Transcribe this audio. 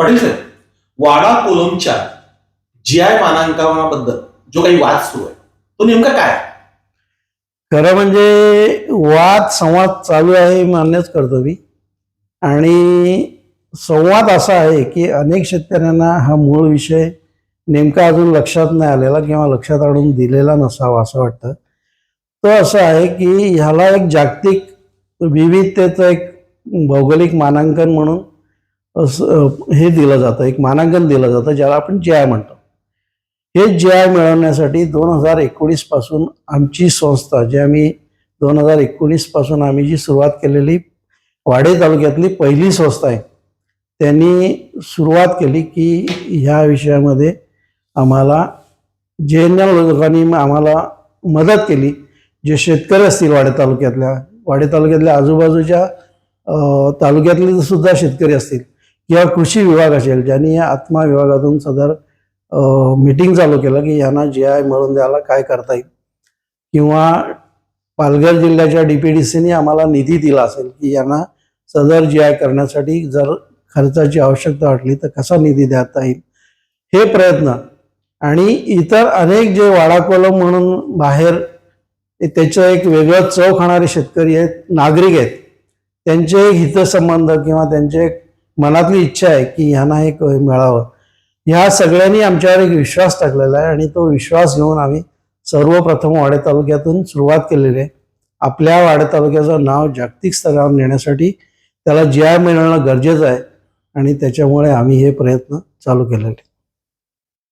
पाटील साहेब वाडा कोलमच्या जी I मानांकनाबद्दल जो काही वाद सुरू आहे तो नेमका काय खरं म्हणजे वाद संवाद चालू आहे हे मान्यच करतो मी आणि संवाद असा आहे की अनेक शेतकऱ्यांना हा मूळ विषय नेमका अजून लक्षात नाही आलेला किंवा लक्षात आणून दिलेला नसावा असं वाटतं. तो असं आहे की ह्याला एक जागतिक विविधतेचं एक भौगोलिक मानांकन म्हणून हे दिलं जातं एक मानांकन दिलं जातं ज्याला आपण जे आय म्हणतो. हे जे आय मिळवण्यासाठी दोन हजार एकोणीसपासून आमची संस्था जे आम्ही दोन हजार एकोणीसपासून आम्ही जी सुरुवात केलेली वाडे तालुक्यातली पहिली संस्था आहे त्यांनी सुरुवात केली की ह्या विषयामध्ये आम्हाला जे लोकांनी आम्हाला मदत केली जे शेतकरी असतील वाडे तालुक्यातल्या वाडे तालुक्यातल्या आजूबाजूच्या तालुक्यातले सुद्धा शेतकरी असतील किंवा कृषी विभाग असेल ज्यांनी या आत्मा विभागातून सदर मीटिंग चालू केलं की यांना जी आय मिळवून द्यायला काय करता येईल? किंवा पालघर जिल्ह्याच्या डी पी डी सीने आम्हाला निधी दिला असेल की यांना सदर जी आय करण्यासाठी जर खर्चाची आवश्यकता वाटली तर कसा निधी देता येईल? हे प्रयत्न आणि इतर अनेक जे वाडाकोलम म्हणून बाहेर त्याचं एक वेगळं चव खाणारे शेतकरी आहेत नागरिक आहेत त्यांचे हितसंबंध किंवा त्यांचे मनातली इच्छा आहे की ह्यांना एक मिळावं. ह्या सगळ्यांनी आमच्यावर एक विश्वास टाकलेला आहे आणि तो विश्वास घेऊन आम्ही सर्वप्रथम वाडे तालुक्यातून सुरुवात केलेली आहे. आपल्या वाडे तालुक्याचं नाव जागतिक स्तरावर नेण्यासाठी त्याला जी आय मिळणं गरजेचं आहे आणि त्याच्यामुळे आम्ही हे प्रयत्न चालू केलेले